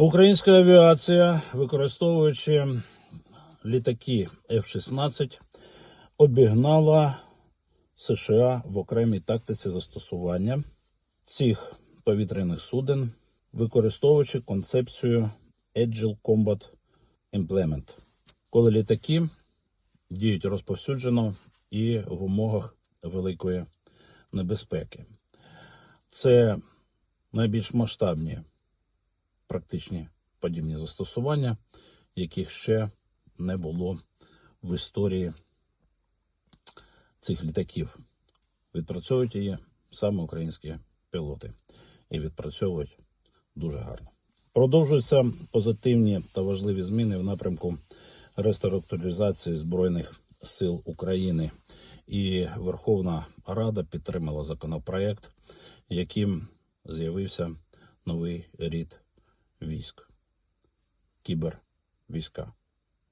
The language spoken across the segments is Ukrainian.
Українська авіація, використовуючи літаки F-16, обігнала США в окремій тактиці застосування цих повітряних суден, використовуючи концепцію Agile Combat Implement, коли літаки діють розповсюджено і в умовах великої небезпеки. Це найбільш масштабні практичні подібні застосування, яких ще не було в історії цих літаків. Відпрацьовують її саме українські пілоти і відпрацьовують дуже гарно. Продовжуються позитивні та важливі зміни в напрямку реструктуризації Збройних сил України. І Верховна Рада підтримала законопроект, яким з'явився новий рід військ кібервійська,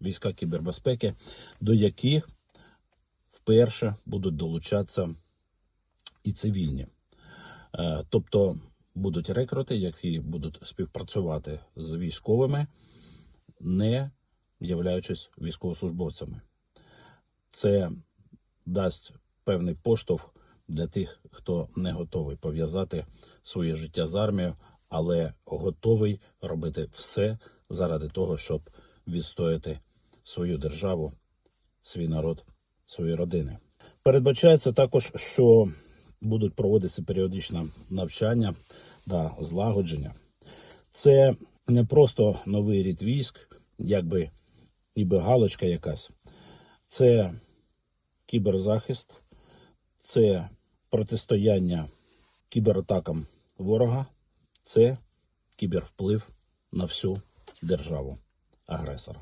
війська кібербезпеки, до яких вперше будуть долучатися і цивільні. Е, Тобто будуть рекрути, які будуть співпрацювати з військовими, не являючись військовослужбовцями. Це дасть певний поштовх для тих, хто не готовий пов'язати своє життя з армією, але готовий робити все заради того, щоб відстояти свою державу, свій народ, свої родини. Передбачається також, що будуть проводитися періодичне навчання та злагодження. Це не просто новий рід військ, якби ніби галочка якась. Це кіберзахист, це протистояння кібератакам ворога, це кібервплив на всю державу агресора.